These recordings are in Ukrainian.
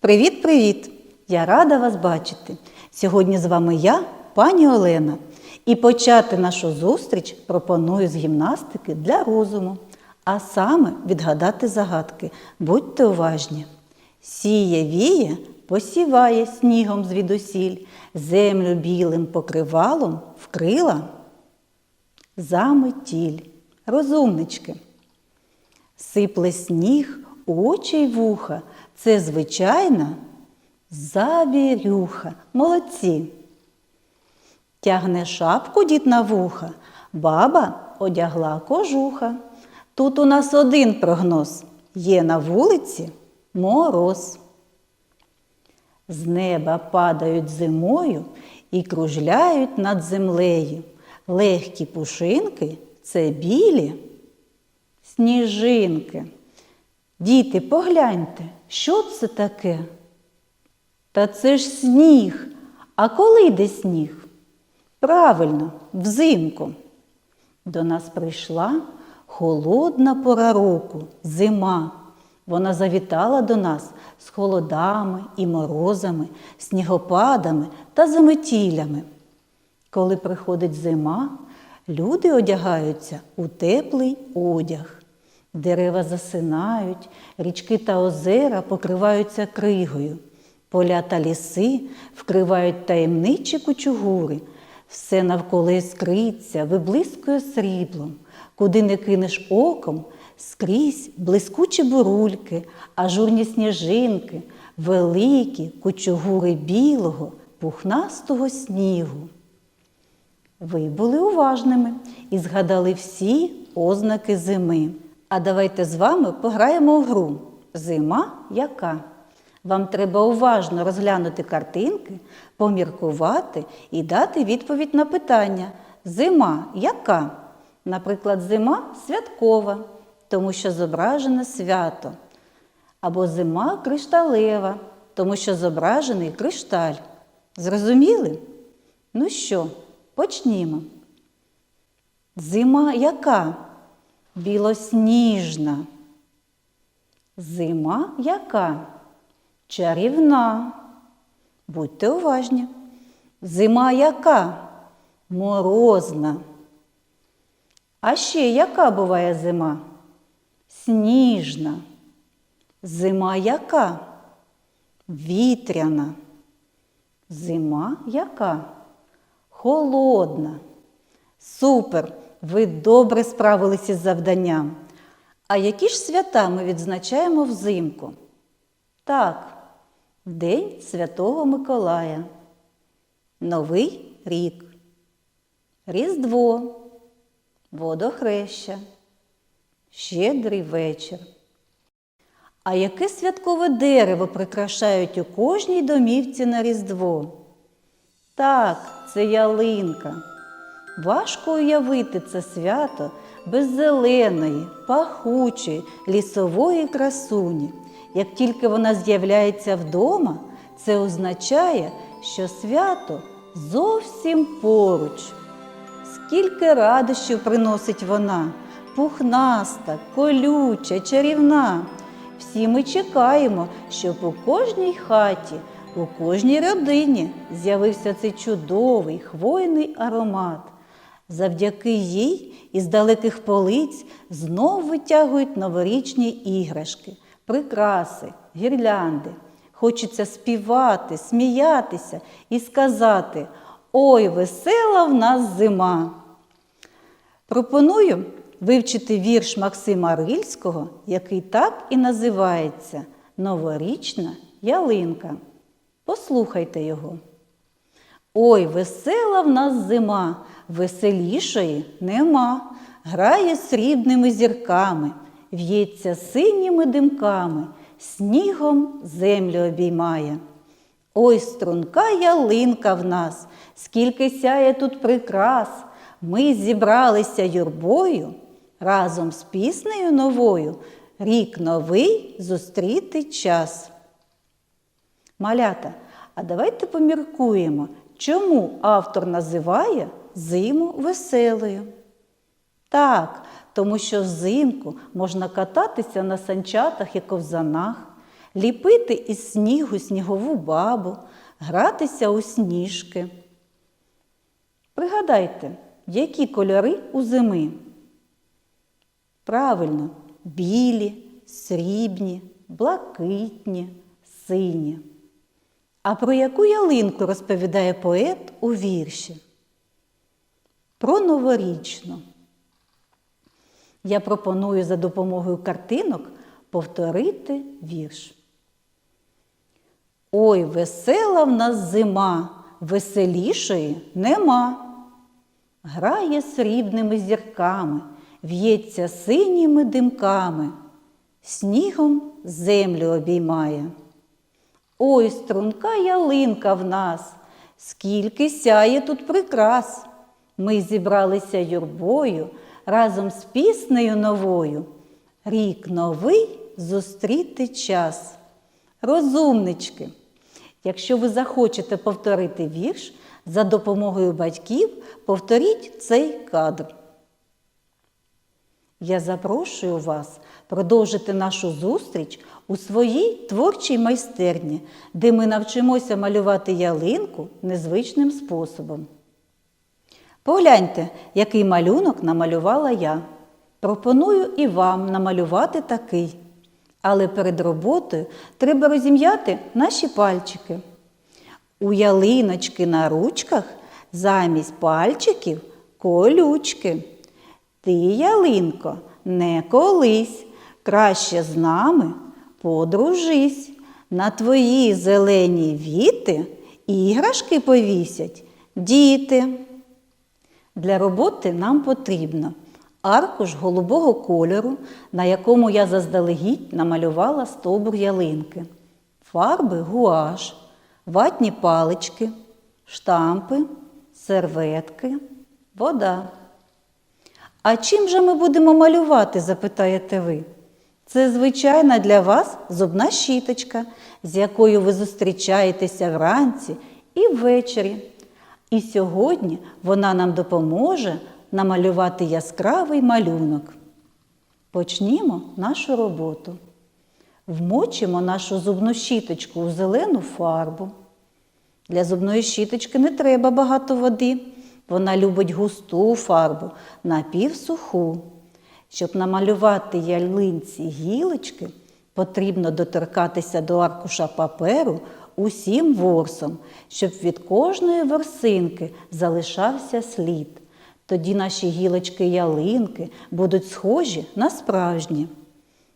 Привіт-привіт! Я рада вас бачити. Сьогодні з вами я, пані Олена, і почати нашу зустріч пропоную з гімнастики для розуму, а саме відгадати загадки. Будьте уважні. Сіє віє, посіває снігом звідусіль, землю білим покривалом вкрила заметіль. Розумнички. Сипле сніг у очі й вуха. Це звичайна завірюха. Молодці. Тягне шапку дід на вуха, баба одягла кожуха. Тут у нас один прогноз. Є на вулиці мороз. З неба падають зимою і кружляють над землею. Легкі пушинки це білі сніжинки. Діти, погляньте, що це таке? Та це ж сніг. А коли йде сніг? Правильно, взимку. До нас прийшла холодна пора року, зима. Вона завітала до нас з холодами і морозами, снігопадами та заметілями. Коли приходить зима, люди одягаються у теплий одяг. Дерева засинають, річки та озера покриваються кригою, поля та ліси вкривають таємничі кучугури, все навколо іскриться, виблискує сріблом, куди не кинеш оком, скрізь блискучі бурульки, ажурні сніжинки, великі кучугури білого, пухнастого снігу. Ви були уважними і згадали всі ознаки зими. А давайте з вами пограємо в гру Зима яка? Вам треба уважно розглянути картинки, поміркувати і дати відповідь на питання Зима яка? Наприклад, зима святкова, тому що зображене свято. Або зима кришталева, тому що зображений кришталь. Зрозуміли? Ну що, почнімо. Зима яка? Білосніжна. Зима яка? Чарівна. Будьте уважні. Зима яка? Морозна. А ще яка буває зима? Сніжна. Зима яка? Вітряна. Зима яка? Холодна. Супер! Ви добре справилися з завданням. А які ж свята ми відзначаємо взимку? Так, День Святого Миколая, Новий рік, Різдво, Водохреща, Щедрий вечір. А яке святкове дерево прикрашають у кожній домівці на Різдво? Так, це ялинка. Важко уявити це свято без зеленої, пахучої, лісової красуні. Як тільки вона з'являється вдома, це означає, що свято зовсім поруч. Скільки радощів приносить вона, пухнаста, колюча, чарівна. Всі ми чекаємо, щоб у кожній хаті, у кожній родині з'явився цей чудовий хвойний аромат. Завдяки їй із далеких полиць знов витягують новорічні іграшки, прикраси, гірлянди. Хочеться співати, сміятися і сказати Ой, весела в нас зима! Пропоную вивчити вірш Максима Рильського, який так і називається Новорічна ялинка. Послухайте його. Ой, весела в нас зима, веселішої нема. Грає срібними зірками, в'ється синіми димками, снігом землю обіймає. Ой, струнка ялинка в нас, скільки сяє тут прикрас. Ми зібралися юрбою разом з піснею новою, рік новий зустріти час. Малята, а давайте поміркуємо, чому автор називає зиму веселою. Так, тому що взимку можна кататися на санчатах і ковзанах, ліпити із снігу снігову бабу, гратися у сніжки. Пригадайте, які кольори у зими? Правильно, білі, срібні, блакитні, сині. А про яку ялинку розповідає поет у вірші? Про новорічну. Я пропоную за допомогою картинок повторити вірш. Ой, весела в нас зима, веселішої нема. Грає срібними зірками, в'ється синіми димками, снігом землю обіймає. Ой, струнка ялинка в нас, скільки сяє тут прикрас. Ми зібралися юрбою разом з піснею новою. Рік новий зустріти час. Розумнички! Якщо ви захочете повторити вірш, за допомогою батьків повторіть цей кадр. Я запрошую вас продовжити нашу зустріч у своїй творчій майстерні, де ми навчимося малювати ялинку незвичним способом. Погляньте, який малюнок намалювала я. Пропоную і вам намалювати такий. Але перед роботою треба розім'яти наші пальчики. У ялиночки на ручках замість пальчиків колючки. Ти, ялинко, не колись, краще з нами подружись. На твої зелені віти іграшки повісять діти. Для роботи нам потрібно аркуш голубого кольору, на якому я заздалегідь намалювала стовбур ялинки, фарби гуаш, ватні палички, штампи, серветки, вода. А чим же ми будемо малювати? запитаєте ви. Це звичайна для вас зубна щіточка, з якою ви зустрічаєтеся вранці і ввечері. І сьогодні вона нам допоможе намалювати яскравий малюнок. Почнімо нашу роботу. Вмочимо нашу зубну щіточку у зелену фарбу. Для зубної щіточки не треба багато води. Вона любить густу фарбу, напівсуху. Щоб намалювати ялинці гілочки, потрібно доторкатися до аркуша паперу усім ворсом, щоб від кожної ворсинки залишався слід. Тоді наші гілочки ялинки будуть схожі на справжні.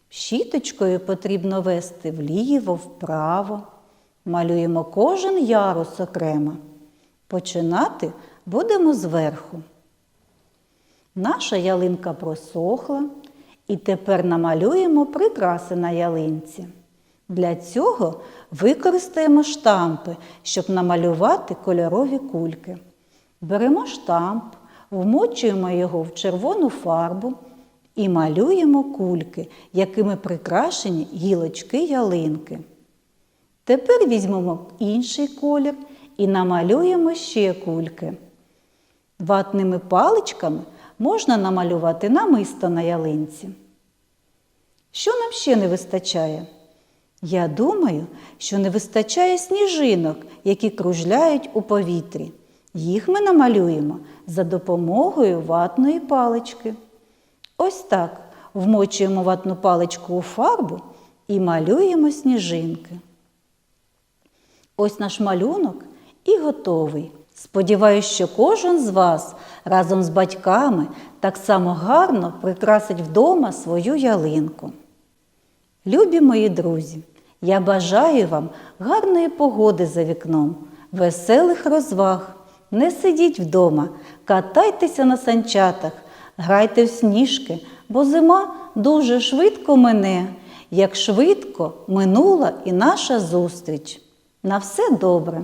Щіточкою потрібно вести вліво, вправо. Малюємо кожен ярус окремо. Починати будемо зверху. Наша ялинка просохла, і тепер намалюємо прикраси на ялинці. Для цього використаємо штампи, щоб намалювати кольорові кульки. Беремо штамп, вмочуємо його в червону фарбу і малюємо кульки, якими прикрашені гілочки ялинки. Тепер візьмемо інший колір і намалюємо ще кульки. Ватними паличками можна намалювати намисто на ялинці. Що нам ще не вистачає? Я думаю, що не вистачає сніжинок, які кружляють у повітрі. Їх ми намалюємо за допомогою ватної палички. Ось так вмочуємо ватну паличку у фарбу і малюємо сніжинки. Ось наш малюнок і готовий. Сподіваюсь, що кожен з вас разом з батьками так само гарно прикрасить вдома свою ялинку. Любі мої друзі, я бажаю вам гарної погоди за вікном, веселих розваг. Не сидіть вдома, катайтеся на санчатах, грайте в сніжки, бо зима дуже швидко мине, як швидко минула і наша зустріч. На все добре!